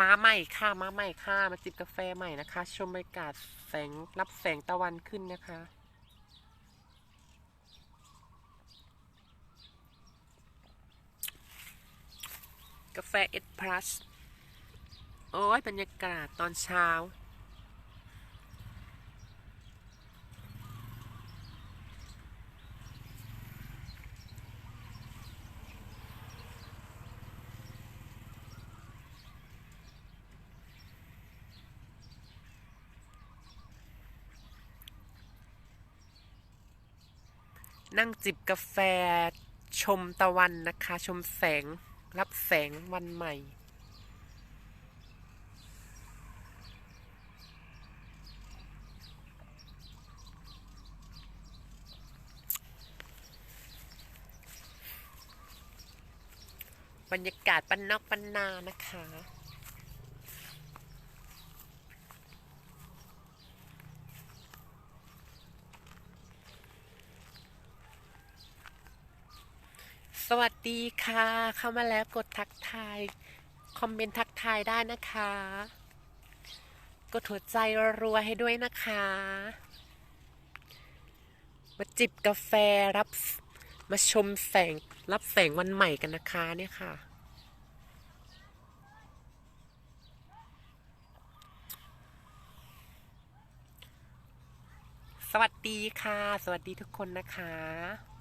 มาใหม่ค่ะมาใหม่ค่ะมาจิบกาแฟใหม่นะคะ ชมบรรยากาศแสงรับแสงตะวันขึ้นนะคะ กาแฟเอสพลัสโอ้ยบรรยากาศตอนเช้า นั่งจิบกาแฟชมตะวันนะคะ ชมแสงรับแสงวันใหม่ บรรยากาศปันนอกปันนานะคะ สวัสดีค่ะ เข้ามาแล้วกดทักทาย คอมเมนต์ทักทายได้นะคะ กดหัวใจรัวให้ด้วยนะคะ มาจิบกาแฟรับมาชมแสงรับแสงวันใหม่กันนะคะเนี่ยค่ะ สวัสดีค่ะ สวัสดีทุกคนนะคะ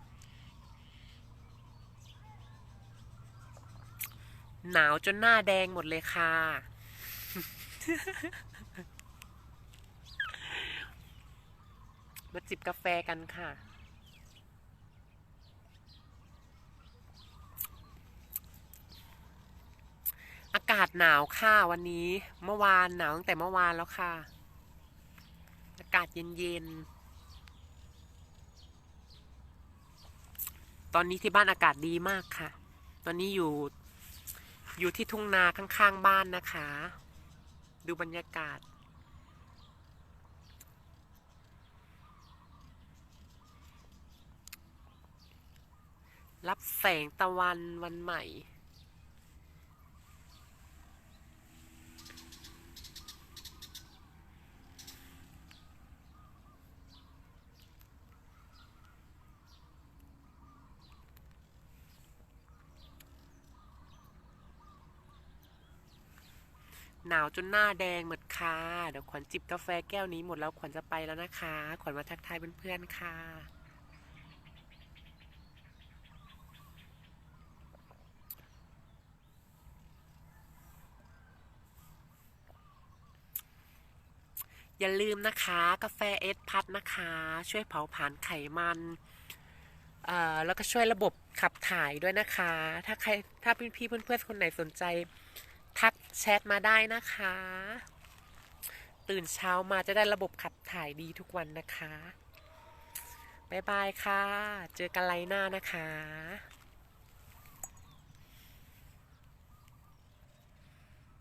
หนาวจนหน้าแดงหมดเลยค่ะ มาจิบกาแฟกันค่ะ อากาศหนาวค่ะวันนี้ เมื่อวานหนาวตั้งแต่เมื่อวานแล้วค่ะ อากาศเย็นๆตอนนี้ที่บ้านอากาศดีมากค่ะ ตอนนี้อยู่ อยู่ที่ทุ่งนาข้างๆบ้านนะคะ ดูบรรยากาศ รับแสงตะวันวันใหม่ หนาวจนหน้าแดงหมดค่ะ เดี๋ยวขวัญจิบกาแฟแก้วนี้หมดแล้วขวัญจะไปแล้วนะคะ ขวัญมาทักทายเพื่อนๆค่ะอย่าลืมนะคะ กาแฟเอสพัดนะคะ ช่วยเผาผลาญไขมันเอ่อแล้วก็ช่วยระบบขับถ่ายด้วยนะคะ ถ้าใครถ้าพี่ๆเพื่อนๆคนไหนสนใจ ทักแชทมาได้นะคะ ตื่นเช้ามาจะได้ระบบขับถ่ายดีทุกวันนะคะ บ๊ายบายค่ะ เจอกันไลน์หน้านะคะ